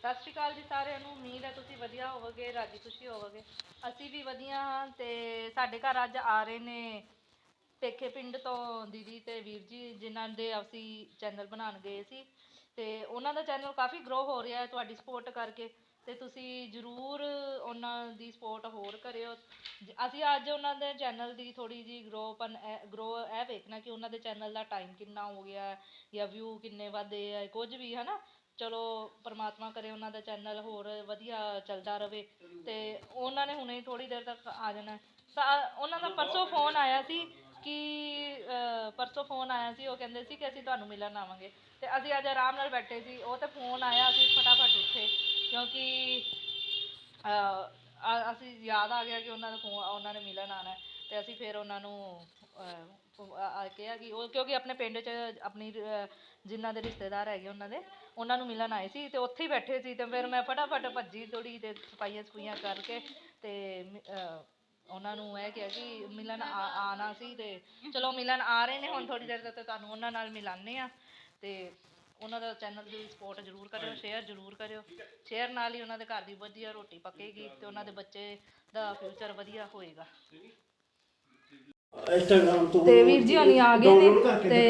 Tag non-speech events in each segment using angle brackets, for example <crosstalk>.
ਸਤਿ ਸ਼੍ਰੀ ਅਕਾਲ ਜੀ ਸਾਰਿਆਂ ਨੂੰ, ਉਮੀਦ ਹੈ ਤੁਸੀਂ ਵਧੀਆ ਹੋਵੋਗੇ, ਰਾਜੀ ਖੁਸ਼ੀ ਹੋਵੋਗੇ। ਅਸੀਂ ਵੀ ਵਧੀਆ ਹਾਂ ਤੇ ਸਾਡੇ ਘਰ ਅੱਜ ਆ ਰਹੇ ਨੇ ਪੇਕੇ ਪਿੰਡ ਤੋਂ ਦੀਦੀ ਤੇ ਵੀਰ ਜੀ, ਜਿਨ੍ਹਾਂ ਦੇ ਅਸੀਂ ਚੈਨਲ ਬਣਾਉਣ ਗਏ ਸੀ। ਤੇ ਉਹਨਾਂ ਦਾ ਚੈਨਲ ਕਾਫੀ ਗਰੋ ਹੋ ਰਿਹਾ ਹੈ ਤੁਹਾਡੀ ਸਪੋਰਟ ਕਰਕੇ। ਤੇ ਤੁਸੀਂ ਜਰੂਰ ਉਹਨਾਂ ਦੀ ਸਪੋਰਟ ਹੋਰ ਕਰਿਓ। ਜ- ਅਸੀਂ ਅੱਜ ਉਹਨਾਂ ਦੇ ਚੈਨਲ ਦੀ ਥੋੜੀ ਜੀ ਗਰੋ ਪਨ ਗਰੋ ਇਹ ਵੇਖਣਾ ਕਿ ਉਹਨਾਂ ਦੇ ਚੈਨਲ ਦਾ ਟਾਈਮ ਕਿੰਨਾ ਹੋ ਗਿਆ ਹੈ ਜਾਂ ਵਿਊ ਕਿੰਨੇ ਵਧੇ ਆ ਕੁਝ ਵੀ ਹਨਾ ਚਲੋ ਪਰਮਾਤਮਾ ਕਰੇ ਉਹਨਾਂ ਦਾ ਚੈਨਲ ਹੋਰ ਵਧੀਆ ਚੱਲਦਾ ਰਵੇ ਅਤੇ ਉਹਨਾਂ ਨੇ ਹੁਣੇ ਥੋੜ੍ਹੀ ਦੇਰ ਤੱਕ ਆ ਜਾਣਾ। ਤਾਂ ਉਹਨਾਂ ਦਾ ਪਰਸੋਂ ਫੋਨ ਆਇਆ ਸੀ ਕਿ ਪਰਸੋਂ ਫੋਨ ਆਇਆ ਸੀ, ਉਹ ਕਹਿੰਦੇ ਸੀ ਕਿ ਅਸੀਂ ਤੁਹਾਨੂੰ ਮਿਲਣ ਆਵਾਂਗੇ। ਅਤੇ ਅਸੀਂ ਅੱਜ ਆਰਾਮ ਨਾਲ ਬੈਠੇ ਸੀ, ਉਹ ਤਾਂ ਫੋਨ ਆਇਆ ਅਸੀਂ ਫਟਾਫਟ ਉੱਠੇ ਕਿਉਂਕਿ ਅਸੀਂ ਯਾਦ ਆ ਗਿਆ ਕਿ ਉਹਨਾਂ ਦਾ ਫੋਨ ਉਹਨਾਂ ਨੇ ਮਿਲਣ ਆਉਣਾ। ਤੇ ਅਸੀਂ ਫਿਰ ਉਹਨਾਂ ਨੂੰ ਕਿਹਾ ਕਿ ਉਹ ਕਿਉਂਕਿ ਆਪਣੇ ਪਿੰਡ 'ਚ ਆਪਣੀ ਜਿਨ੍ਹਾਂ ਦੇ ਰਿਸ਼ਤੇਦਾਰ ਹੈਗੇ ਉਹਨਾਂ ਦੇ ਉਹਨਾਂ ਨੂੰ ਮਿਲਣ ਆਏ ਸੀ ਤੇ ਉੱਥੇ ਹੀ ਬੈਠੇ ਸੀ ਤੇ ਫਿਰ ਮੈਂ ਫਟਾਫਟ ਭੱਜੀ ਥੋੜੀ ਤੇ ਸਫਾਈਆਂ ਸਫੂਈਆਂ ਕਰਕੇ ਤੇ ਉਹਨਾਂ ਨੂੰ ਇਹ ਕਿਹਾ ਕਿ ਮਿਲਣ ਆ- ਆਣਾ ਸੀ ਤੇ ਚਲੋ ਮਿਲਣ ਆ ਰਹੇ ਨੇ ਹੁਣ ਥੋੜੀ ਦੇਰ ਤੱਕ ਤੁਹਾਨੂੰ ਉਹਨਾਂ ਨਾਲ ਮਿਲਾਨੇ ਆ ਤੇ ਉਹਨਾਂ ਦਾ ਚੈਨਲ ਦੀ ਸਪੋਰਟ ਜ਼ਰੂਰ ਕਰਿਓ ਸ਼ੇਅਰ ਜ਼ਰੂਰ ਕਰਿਓ। ਸ਼ੇਅਰ ਨਾਲ ਹੀ ਉਹਨਾਂ ਦੇ ਘਰ ਦੀ ਵਧੀਆ ਰੋਟੀ ਪੱਕੇਗੀ ਤੇ ਉਹਨਾਂ ਦੇ ਬੱਚੇ ਦਾ ਫਿਊਚਰ ਵਧੀਆ ਹੋਏਗਾ। ਤੋਂ ਤੇ ਵੀਰ ਜੀ ਹੁਣੀ ਆ ਗਏ ਨੇ ਤੇ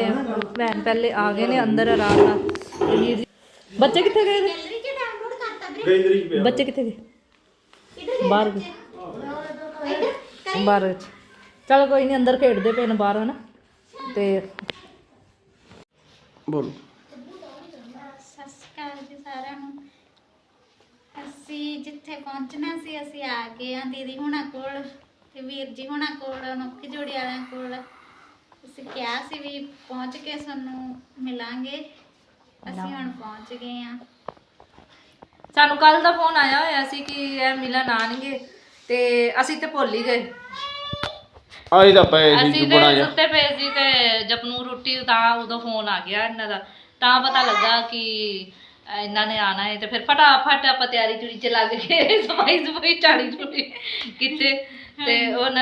ਭੈਣ ਪਹਿਲੇ ਆ ਗਏ ਨੇ ਅੰਦਰ ਆਰਾਮ ਨਾਲ। ਤੇ ਵੀਰ ਜੀ ਬੱਚੇ ਕਿੱਥੇ ਗਏ ਨੇ? ਗੈਲਰੀ 'ਚ ਡਾਊਨਲੋਡ ਕਰਤਾ ਵੀਰੇ। ਗੈਲਰੀ ਚ ਪਿਆ। ਬੱਚੇ ਕਿੱਥੇ ਗਏ? ਬਾਹਰ ਗਏ। ਬਾਹਰ ਚਲੋ ਕੋਈ ਨਹੀਂ ਅੰਦਰ ਖੇਡਦੇ ਪਏ ਨੇ ਬਾਹਰ ਹਨਾ? ਤੇ ਬੋਲ। ਸਤਿ ਸ਼੍ਰੀ ਅਕਾਲ ਜੀ ਸਾਰਿਆਂ ਨੂੰ। ਅਸੀਂ ਜਿੱਥੇ ਪਹੁੰਚਣਾ ਸੀ ਅਸੀਂ ਆ ਗਏ ਆ ਦੀਦੀ ਹੁਣਾਂ ਕੋਲ। ਤੇ ਵੀਰ ਜੀ ਹੁਣਾਂ ਕੋਲ ਨੌਕੀ ਜੋੜੀ ਵਾਲਿਆਂ ਕੋਲ ਅਸੀਂ ਕਿਹਾ ਸੀ ਵੀ ਪਹੁੰਚ ਕੇ ਸਾਨੂੰ ਮਿਲਾਂਗੇ। ਅਸੀਂ ਹੁਣ ਪਹੁੰਚ ਗਏ ਆ ਸਾਨੂੰ ਕੱਲ ਦਾ ਫੋਨ ਆਇਆ ਹੋਇਆ ਸੀ ਕਿ ਇਹ ਮਿਲਣ ਆਣਗੇ ਤੇ ਅਸੀਂ ਤੇ ਭੁੱਲ ਹੀ ਗਏ। ਆਈ ਤਾਂ ਪਏ ਸੀ ਅਸੀਂ ਬੜਾ ਤੇ ਸੁੱਤੇ ਪਏ ਸੀ ਤੇ ਜਪਨੂ ਰੋਟੀ ਤਾਂ ਉਦੋਂ ਫੋਨ ਆ ਗਿਆ ਇਹਨਾਂ ਦਾ। ਤਾਂ ਪਤਾ ਲੱਗਾ ਕਿ ਇਹਨਾਂ ਨੇ ਆਣਾ ਹੈ ਤੇ ਫਿਰ ਫਟਾਫਟ ਆਪਾਂ ਤਿਆਰੀ ਚੁਰੀ ਚ ਲੱਗ ਗਏ। <laughs> ਸਫ਼ਾਈ ਸਫ਼ਾਈ ਚਾੜੀ ਚੁੜੀ ਕਿਤੇ ਤੇ ਹੁਣ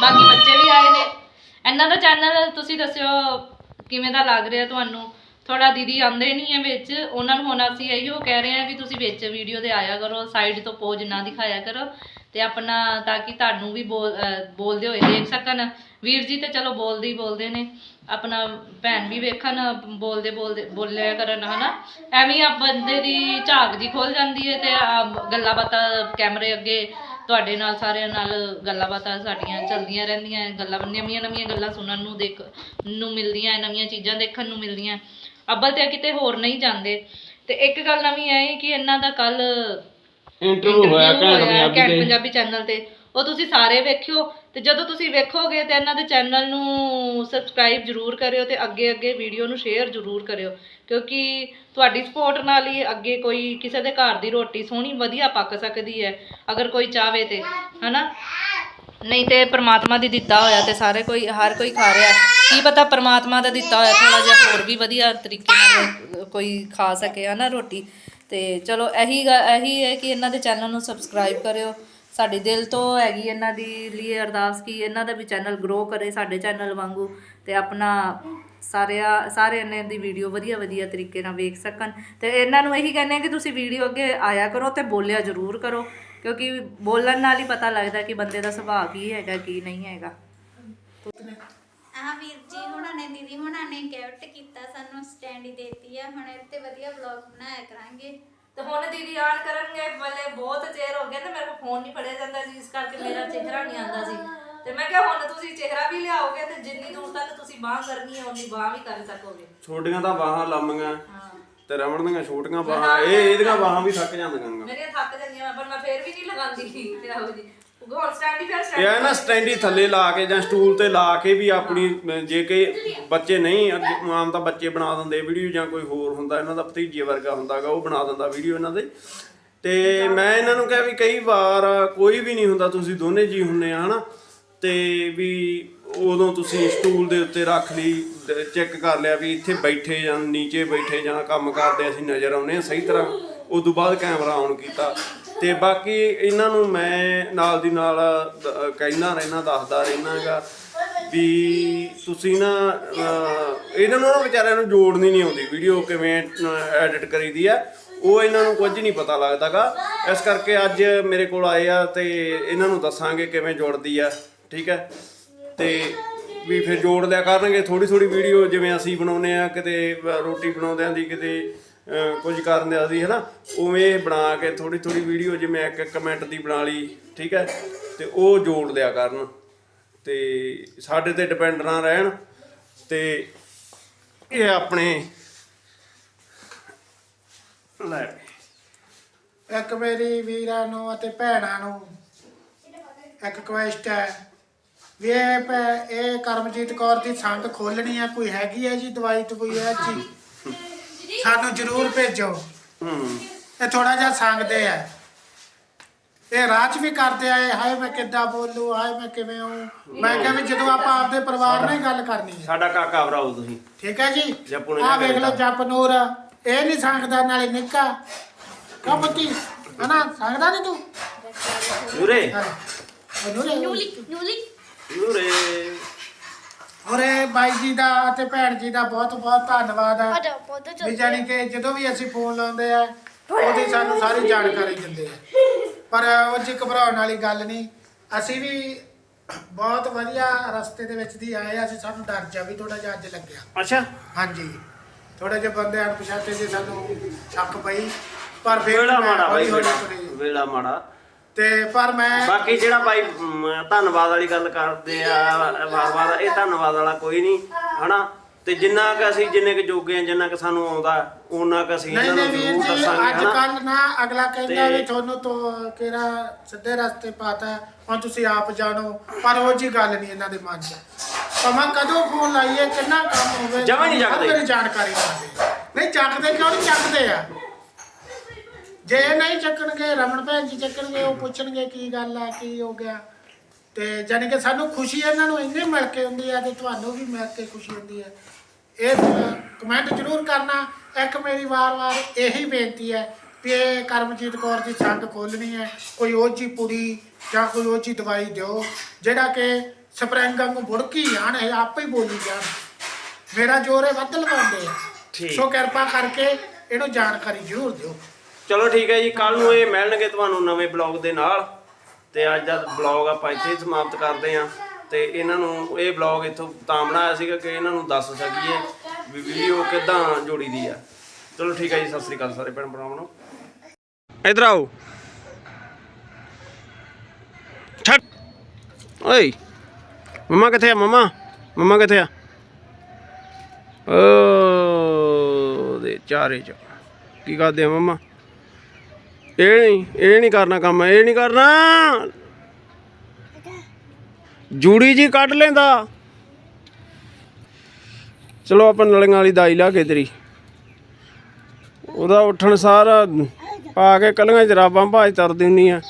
ਬਾਕੀ ਬੱਚੇ ਵੀ ਆਏ ਨੇ। ਇਹਨਾਂ ਦਾ ਚੈਨਲ ਤੁਸੀਂ ਦੱਸਿਓ ਕਿਵੇਂ ਦਾ ਲੱਗ ਰਿਹਾ ਤੁਹਾਨੂੰ? ਥੋੜਾ ਦੀਦੀ ਆਂਦੇ ਨਹੀਂ ਹੈ ਵਿੱਚ। ਉਹਨਾਂ ਨੂੰ ਹੁਣ ਅਸੀਂ ਇਹੀਓ ਕਹਿ ਰਹੇ ਹਾਂ ਕਿ ਤੁਸੀਂ ਵਿੱਚ ਵੀਡੀਓ ਦੇ ਆਇਆ ਕਰੋ ਸਾਈਡ ਤੋਂ ਪੋਜ ਨਾ ਦਿਖਾਇਆ ਕਰੋ। ਤੇ ਆਪਣਾ ਤਾਂ ਕਿ ਤੁਹਾਨੂੰ ਵੀ ਬੋਲ, ਅਹ, ਬੋਲਦੇ ਹੋਏ ਦੇਖ ਸਕਣ। ਵੀਰ ਜੀ ਤੇ ਚਲੋ ਬੋਲਦੇ ਹੀ ਬੋਲਦੇ ਨੇ। ਆਪਣਾ ਭੈਣ ਵੀ ਵੇਖਣ, ਬੋਲਦੇ ਬੋਲਦੇ, ਬੋਲਿਆ ਕਰਨ, ਹਨਾ? ਐਵੇਂ ਹੀ ਆ ਬੰਦੇ ਦੀ ਝਾਕ ਜੀ ਖੁੱਲ ਜਾਂਦੀ ਹੈ ਤੇ ਆ ਗੱਲਾਂ ਬਾਤਾਂ ਕੈਮਰੇ ਅੱਗੇ ਤੁਹਾਡੇ ਨਾਲ ਸਾਰਿਆਂ ਨਾਲ ਗੱਲਾਂ ਬਾਤਾਂ ਸਾਡੀਆਂ ਚੱਲਦੀਆਂ ਰਹਿੰਦੀਆਂ ਗੱਲਾਂ ਨਵੀਆਂ ਨਵੀਆਂ ਗੱਲਾਂ ਸੁਣਨ ਨੂੰ ਦੇਖ ਨੂੰ ਮਿਲਦੀਆਂ ਨਵੀਆਂ ਚੀਜ਼ਾਂ ਦੇਖਣ ਨੂੰ ਮਿਲਦੀਆਂ। ਅੱਬਲ ਤੇ ਕਿਤੇ ਹੋਰ ਨਹੀਂ ਜਾਂਦੇ। ਤੇ ਇੱਕ ਗੱਲ ਨਵੀਂ ਹੈ ਕਿ ਇਹਨਾਂ ਦਾ ਕੱਲ ਇੰਟਰਵਿਊ ਹੋਇਆ ਘੈਂਟ ਪੰਜਾਬੀ ਚੈਨਲ ਤੇ। ਉਹ ਤੁਸੀਂ ਸਾਰੇ ਵੇਖਿਓ ਤੇ ਜਦੋਂ ਤੁਸੀਂ ਵੇਖੋਗੇ ਤੇ ਇਹਨਾਂ ਦੇ ਚੈਨਲ ਨੂੰ ਸਬਸਕ੍ਰਾਈਬ ਜਰੂਰ ਕਰਿਓ ਤੇ ਅੱਗੇ ਅੱਗੇ ਵੀਡੀਓ ਨੂੰ ਸ਼ੇਅਰ ਜਰੂਰ ਕਰਿਓ, ਕਿਉਂਕਿ ਤੁਹਾਡੀ ਸਪੋਰਟ ਨਾਲ ਹੀ ਅੱਗੇ ਕੋਈ ਕਿਸੇ ਦੇ ਘਰ ਦੀ ਰੋਟੀ ਸੋਹਣੀ ਵਧੀਆ ਪੱਕ ਸਕਦੀ ਹੈ, ਅਗਰ ਕੋਈ ਚਾਵੇ ਤੇ, ਹਨਾ? ਨਹੀਂ ਤੇ ਪ੍ਰਮਾਤਮਾ ਦੀ ਦਿੱਤਾ ਹੋਇਆ ਤੇ ਸਾਰੇ ਕੋਈ, ਹਰ ਕੋਈ ਖਾ ਰਿਹਾ। ਕੀ ਪਤਾ ਪ੍ਰਮਾਤਮਾ ਦਾ ਦਿੱਤਾ ਹੋਇਆ ਥੋੜਾ ਜਿਹਾ ਹੋਰ ਵੀ ਵਧੀਆ ਤਰੀਕੇ ਨਾਲ ਕੋਈ ਖਾ ਸਕੇ, ਹਨਾ, ਰੋਟੀ। ਤੇ ਚਲੋ ਇਹੀ ਗ- ਇਹੀ ਹੈ ਕਿ ਇਹਨਾਂ ਦੇ ਚੈਨਲ ਨੂੰ ਸਬਸਕ੍ਰਾਈਬ ਕਰਿਓ। ਸਾਡੇ ਦਿਲ ਤੋਂ ਹੈਗੀ ਇਹਨਾਂ ਦੀ ਲਈ ਅਰਦਾਸ ਕਿ ਇਹਨਾਂ ਦਾ ਵੀ ਚੈਨਲ ਗਰੋ ਕਰੇ ਸਾਡੇ ਚੈਨਲ ਵਾਂਗੂ ਤੇ ਆਪਣਾ ਸਾਰਿਆਂ ਸਾਰੇ ਦੀ ਵੀਡੀਓ ਵਧੀਆ ਵਧੀਆ ਤਰੀਕੇ ਨਾਲ ਵੇਖ ਸਕਣ। ਤੇ ਇਹਨਾਂ ਨੂੰ ਇਹੀ ਕਹਿੰਦੇ ਆ ਕਿ ਤੁਸੀਂ ਵੀਡੀਓ ਅੱਗੇ ਆਇਆ ਕਰੋ ਤੇ ਬੋਲਿਆ ਜ਼ਰੂਰ ਕਰੋ, ਕਿਉਂਕਿ ਬੋਲਣ ਨਾਲ ਹੀ ਪਤਾ ਲੱਗਦਾ ਕਿ ਬੰਦੇ ਦਾ ਸੁਭਾਅ ਕੀ ਹੈਗਾ, ਕੀ ਨਹੀਂ ਹੈਗਾ। ਆ ਵੀਰ ਜੀ, ਹੁਣਾਂ ਨੇ ਦੀਦੀ ਹੁਣਾਂ ਨੇ ਗਿਫਟ ਕੀਤਾ, ਸਾਨੂੰ ਸਟੈਂਡ ਹੀ ਦੇਤੀ ਆ। ਹੁਣ ਇੱਥੇ ਵਧੀਆ ਵਲੌਗ ਬਣਾਇਆ ਕਰਾਂਗੇ। ਤੇ ਹੁਣ ਦੀਦੀ ਆਨ ਕਰਨਗੇ ਬਲੇ ਬਹੁਤ ਚਿਰ ਹੋ ਗਿਆ ਤੇ ਮੇਰੇ ਕੋਲ ਫੋਨ ਨਹੀਂ ਫੜਿਆ ਜਾਂਦਾ ਸੀ ਇਸ ਕਰਕੇ ਮੇਰਾ ਚਿਹਰਾ ਨਹੀਂ ਆਉਂਦਾ ਸੀ ਤੇ ਮੈਂ ਕਿਹਾ ਹੁਣ ਤੁਸੀਂ ਚਿਹਰਾ ਵੀ ਲਿਆਓਗੇ ਤੇ ਜਿੰਨੀ ਦੂਰ ਤੱਕ ਤੁਸੀਂ ਬਾਹ ਕਰਨੀ ਹੈ ਉਨੀ ਬਾਹ ਵੀ ਕਰ ਸਕੋਗੇ। ਛੋਟੀਆਂ ਤਾਂ ਬਾਹਾਂ ਲੰਮੀਆਂ ਤੇ ਰਮਣ ਦੀਆਂ ਛੋਟੀਆਂ ਬਾਹਾਂ ਇਹ ਇਹਦੀਆਂ ਬਾਹਾਂ ਵੀ ਥੱਕ ਜਾਂਦੀਆਂ। ਮੇਰੀਆਂ ਥੱਕ ਜਾਂਦੀਆਂ ਪਰ ਮੈਂ ਫੇਰ ਵੀ ਨਹੀਂ ਲਗਾਉਂਦੀ। ਤੇ ਆਹੋ ਜੀ। ਹੁਣ ਸਟੈਂਡੀ ਫਿਰ ਇਹ ਨਾ ਸਟੈਂਡੀ ਥੱਲੇ ਲਾ ਕੇ ਜਾਂ ਸਟੂਲ ਤੇ ਲਾ ਕੇ ਵੀ ਆਪਣੀ ਜੇ ਕਿ ਬੱਚੇ ਨਹੀਂ ਆਮ ਤਾਂ ਬੱਚੇ ਬਣਾ ਦਿੰਦੇ ਵੀਡੀਓ ਜਾਂ ਕੋਈ ਹੋਰ ਹੁੰਦਾ ਇਹਨਾਂ ਦਾ ਭਤੀਜੇ ਵਰਗਾ ਹੁੰਦਾਗਾ ਉਹ ਬਣਾ ਦਿੰਦਾ ਵੀਡੀਓ ਇਹਨਾਂ ਦੇ। ਤੇ ਮੈਂ ਇਹਨਾਂ ਨੂੰ ਕਿਹਾ ਵੀ ਕਈ ਵਾਰ ਕੋਈ ਵੀ ਨਹੀਂ ਹੁੰਦਾ ਤੁਸੀਂ ਦੋਨੇ ਜੀ ਹੁੰਨੇ ਆ ਹਨਾ। ਤੇ ਵੀ ਉਦੋਂ ਤੁਸੀਂ ਸਟੂਲ ਦੇ ਉੱਤੇ ਰੱਖ ਲਈ ਚੈੱਕ ਕਰ ਲਿਆ ਵੀ ਇੱਥੇ ਬੈਠੇ ਜਾਂ ਨੀਚੇ ਬੈਠੇ ਜਾਂ ਕੰਮ ਕਰਦੇ ਅਸੀਂ ਨਜ਼ਰ ਆਉਨੇ ਆ ਸਹੀ ਤਰ੍ਹਾਂ। ਤੋਂ ਬਾਅਦ ਕੈਮਰਾ ਆਨ ਕੀਤਾ। ਤੇ ਬਾਕੀ ਇਹਨਾਂ ਨੂੰ ਮੈਂ ਨਾਲ ਦੀ ਨਾਲ ਦ- ਕਹਿੰਦਾ ਰਹਿਣਾ ਦੱਸਦਾ ਰਹਿਣਾਗਾ ਵੀ ਤੁਸੀਂ ਨਾ ਅਹ, ਇਹਨਾਂ ਨੂੰ ਨਾ ਵਿਚਾਰਿਆਂ ਨੂੰ ਜੋੜਨੀ ਨਹੀਂ ਆਉਂਦੀ ਵੀਡੀਓ ਕਿਵੇਂ ਐਡਿਟ ਕਰੀਦੀ ਆ ਉਹ ਇਹਨਾਂ ਨੂੰ ਕੁਝ ਨਹੀਂ ਪਤਾ ਲੱਗਦਾਗਾ। ਇਸ ਕਰਕੇ ਅੱਜ ਮੇਰੇ ਕੋਲ ਆਏ ਆ ਤੇ ਇਹਨਾਂ ਨੂੰ ਦੱਸਾਂਗੇ ਕਿਵੇਂ ਜੁੜਦੀ ਆ ਠੀਕ ਹੈ ਤੇ ਵੀ ਫਿਰ ਜੋੜ ਲਿਆ ਕਰਨਗੇ ਥੋੜੀ ਥੋੜੀ ਵੀਡੀਓ ਜਿਵੇਂ ਅਸੀਂ ਬਣਾਉਂਦੇ ਆ ਕਿਤੇ ਅਹ, ਰੋਟੀ ਬਣਾਉਂਦਿਆਂ ਦੀ ਕਿਤੇ ਕੁਝ ਕਰਨ ਦੇ ਅਸੀਂ ਹਨਾ? ਉਵੇਂ ਬਣਾ ਕੇ ਥੋੜੀ ਥੋੜੀ ਵੀਡੀਓ ਜਿਵੇਂ ਇੱਕ ਕਮੈਂਟ ਦੀ ਬਣਾ ਲਈ, ਠੀਕ ਹੈ? ਤੇ ਉਹ ਜੋੜ ਲਿਆ ਕਰਨ। ਤੇ ਸਾਡੇ ਤੇ ਡਿਪੈਂਡ ਨਾ ਰਹਿਣ। ਤੇ ਇਹ ਆਪਣੇ ਲੈ। ਇੱਕ ਮੇਰੀ ਵੀਰਾਂ ਨੂੰ ਅਤੇ ਭੈਣਾਂ ਨੂੰ ਇੱਕ ਕੁਐਸਟ ਹੈ ਵੀ ਇਹ ਇਹ ਕਰਮਜੀਤ ਕੌਰ ਦੀ ਸੰਗ ਖੋਲਣੀ ਹੈ ਕੋਈ ਹੈਗੀ ਹੈ ਜੀ ਦਵਾਈ ਤੇ ਹੈ ਜੀ? ਸਾਨੂੰ ਜ਼ਰੂਰ ਭੇਜੋ। ਹੂੰ ਇਹ ਥੋੜਾ ਜਿਹਾ ਸੰਗਦੇ ਆ। ਇਹ ਰਾਹ 'ਚ ਵੀ ਕਰਦੇ ਆਏ ਹਾਏ ਮੈਂ ਕਿੱਦਾਂ ਬੋਲੂ ਹਾਏ ਮੈਂ ਕਿਵੇਂ ਹੂੰ ਮੈਂ ਕਿਹਾ ਵੀ ਜਦੋਂ ਆਪਾਂ ਆਪਦੇ ਪਰਿਵਾਰ ਨਾਲ ਹੀ ਗੱਲ ਕਰਨੀ ਹੈ ਸਾਡਾ ਕਾਕਾ ਭਰਾਓ ਤੁਸੀਂ। ਠੀਕ ਹੈ ਜੀ? ਜੱਪੂ ਨੇ ਆ ਕਿਆ ਵੇਖ ਲਓ ਕੀਤਾ? ਜੱਪ ਨੂਰ ਇਹ ਨਹੀਂ ਸੰਗਦਾ ਨਾਲੇ ਨਿੱਕਾ। ਕਾ ਪੁੱਤੀ ਹਨਾ ਸੰਗਦਾ ਨਹੀਂ ਤੂੰ? ਨੂਰੇ। ਹਾਂ। ਨੂਰੇ। ਨੂਲੀ ਨੂਲੀ। ਨੂਰੇ। ਔਰੇ ਬਾਈ ਜੀ ਦਾ ਅਤੇ ਭੈਣ ਜੀ ਦਾ ਬਹੁਤ ਬਹੁਤ ਧੰਨਵਾਦ ਆ। ਆਜਾ ਪੌਦਾ ਵੀ ਜਾਣੀ ਕਿ ਜਦੋਂ ਵੀ ਅਸੀਂ ਫੋਨ ਲਾਉਂਦੇ ਆ ਉਹਦੀ ਸਾਨੂੰ ਸਾਰੀ ਜਾਣਕਾਰੀ ਦਿੰਦੇ ਆ। ਪਰ ਉਹ ਜੀ ਘਬਰਾਉਣ ਵਾਲੀ ਗੱਲ ਨਹੀਂ ਅਸੀਂ ਵੀ ਬਹੁਤ ਵਧੀਆ ਰਸਤੇ ਦੇ ਵਿੱਚ ਦੀ ਆਏ ਆ ਅਸੀਂ ਸਾਨੂੰ ਡਰ ਜਾ ਵੀ ਥੋੜਾ ਜਿਹਾ ਅੱਜ ਲੱਗਿਆ। ਅੱਛਾ। ਹਾਂਜੀ। ਥੋੜੇ ਜਿਹੇ ਬੰਦੇ ਅਣਪਛਾਤੇ ਜੇ ਸਾਨੂੰ ਸ਼ੱਕ ਪਈ ਪਰ ਫਿਰ ਵੇਲਾ ਮਾੜਾ ਬਾਈ ਹੌਲੀ ਹੌਲੀ ਤੁਰੀ। ਵੇਲਾ ਮਾੜਾ। ਤੇ ਪਰ ਮੈਂ ਬਾਕੀ ਜਿਹੜਾ ਬਾਈ ਮ, ਧੰਨਵਾਦ ਵਾਲੀ ਗੱਲ ਕਰਦੇ ਆ ਵਾਰ-ਵਾਰ ਇਹ ਧੰਨਵਾਦ ਵਾਲਾ ਕੋਈ ਨਹੀਂ ਹਨਾ? ਤੇ ਜਿੰਨਾ ਕਿ ਅਸੀਂ ਜਿੰਨੇ ਕਿ ਜੋਗੇ ਆ ਜਿੰਨਾ ਕਿ ਸਾਨੂੰ ਆਉਂਦਾ ਉਹਨਾਂ ਕਿ ਅਸੀਂ ਨਹੀਂ ਇਹਨਾਂ ਨਹੀਂ ਨੂੰ ਵੀਰ ਜ਼ਰੂਰ ਜੀ ਦੱਸਾਂਗੇ ਅੱਜ ਹਨਾ? ਕੱਲ ਨਾ ਅਗਲਾ ਕਹਿੰਦਾ ਤੇ- ਵੀ ਤੁਹਾਨੂੰ ਤੋਂ ਕਿਹੜਾ ਸਿੱਧੇ ਰਸਤੇ ਪਾਤਾ ਹੁਣ ਤੁਸੀਂ ਆਪ ਜਾਣੋ ਪਰ ਉਹ ਜੀ ਗੱਲ ਨਹੀਂ ਇਹਨਾਂ ਦੇ ਮਨ 'ਚ। ਭਾਵੇਂ ਕਦੋਂ ਫੋਨ ਲਾਈਏ ਕਿੰਨਾ ਕੰਮ ਹੋਵੇ ਜਮਾਂ ਹੀ ਨਹੀਂ। ਮੇਰੀ ਜਾਣਕਾਰੀ ਨਹੀਂ ਚੱਕਦੇ ਕਿਉਂ ਨਹੀਂ? ਚੱਕਦੇ ਆ। ਜੇ ਨਹੀਂ ਚੱਕਣਗੇ ਰਮਨ ਭੈਣ ਜੀ ਚੱਕਣਗੇ ਉਹ ਪੁੱਛਣਗੇ ਕੀ ਗੱਲ ਆ ਕੀ ਹੋ ਗਿਆ। ਤੇ ਜਾਨੀ ਕਿ ਸਾਨੂੰ ਖੁਸ਼ੀ ਇਹਨਾਂ ਨੂੰ ਇੰਨੀ ਮਿਲ ਕੇ ਹੁੰਦੀ ਆ ਤੇ ਤੁਹਾਨੂੰ ਵੀ ਮਿਲ ਕੇ ਖੁਸ਼ੀ ਹੁੰਦੀ ਹੈ ਇਹ ਕਮੈਂਟ ਜ਼ਰੂਰ ਕਰਨਾ। ਇੱਕ ਮੇਰੀ ਵਾਰ-ਵਾਰ ਇਹੀ ਬੇਨਤੀ ਹੈ ਕਿ ਇਹ ਕਰਮਜੀਤ ਕੌਰ ਦੀ ਸੰਗ ਖੋਲਣੀ ਹੈ ਕੋਈ ਉਹ ਜੀ ਪੁੜੀ ਜਾਂ ਕੋਈ ਉਹ ਜੀ ਦਵਾਈ ਦਿਓ ਜਿਹੜਾ ਕਿ ਸਪਰਿੰਗ ਵਾਂਗੂ ਬੁੜਕੀ ਜਾਣ ਇਹ ਆਪੇ ਹੀ ਬੋਲੀ ਜਾਣ। ਮੇਰਾ ਜੋਰ ਹੈ ਵੱਧ ਲਗਾਉਂਦੇ ਆ। ਠੀਕ। ਸੋ ਕਿਰਪਾ ਕਰਕੇ ਇਹਨੂੰ ਜਾਣਕਾਰੀ ਜ਼ਰੂਰ ਦਿਓ। ਚਲੋ ਠੀਕ ਹੈ ਜੀ ਕੱਲ ਨੂੰ ਇਹ ਮਿਲਣਗੇ ਤੁਹਾਨੂੰ ਨਵੇਂ ਬਲੌਗ ਦੇ ਨਾਲ। ਤੇ ਅੱਜ ਦਾ ਬਲੌਗ ਆਪਾਂ ਇੱਥੇ ਹੀ ਸਮਾਪਤ ਕਰਦੇ ਹਾਂ। ਤੇ ਇਹਨਾਂ ਨੂੰ ਇਹ ਬਲੌਗ ਇੱਥੋਂ ਤਾਂ ਬਣਾਇਆ ਸੀਗਾ ਕਿ ਇਹਨਾਂ ਨੂੰ ਦੱਸ ਸਕੀਏ ਵੀ ਵੀਡੀਓ ਕਿੱਦਾਂ ਜੋੜੀ ਦੀ ਆ। ਚਲੋ ਠੀਕ ਹੈ ਜੀ, ਸਤਿ ਸ੍ਰੀ ਅਕਾਲ ਸਾਰੇ ਭੈਣ ਭਰਾਵਾਂ ਨੂੰ। ਇਧਰ ਆਓ। ਛੱਡ। ਓਏ, ਮਮਾ ਕਿੱਥੇ ਆ? ਮਮਾ ਮਮਾ ਕਿੱਥੇ ਆ? ਓ ਦੇ ਚਾਰੇ ਚ। ਕੀ ਕਰਦੇ ਆ ਮਮਾ? ਇਹ ਨਹੀਂ ਇਹ ਨਹੀਂ ਕਰਨਾ ਕੰਮ, ਇਹ ਨਹੀਂ ਕਰਨਾ। ਜੂੜੀ ਜੀ ਕੱਢ ਲੈਂਦਾ। ਚਲੋ ਆਪਾਂ ਨਲੀਆਂ ਵਾਲੀ ਦਾਈ ਲਾ ਕੇ ਤੇਰੀ। ਉਹਦਾ ਉੱਠਣ ਸਾਰ ਪਾ ਕੇ ਕੱਲੀਆਂ ਜਰਾਬਾਂ ਭਾਜ ਤਰਦੀ ਹੁੰਨੀ ਆ।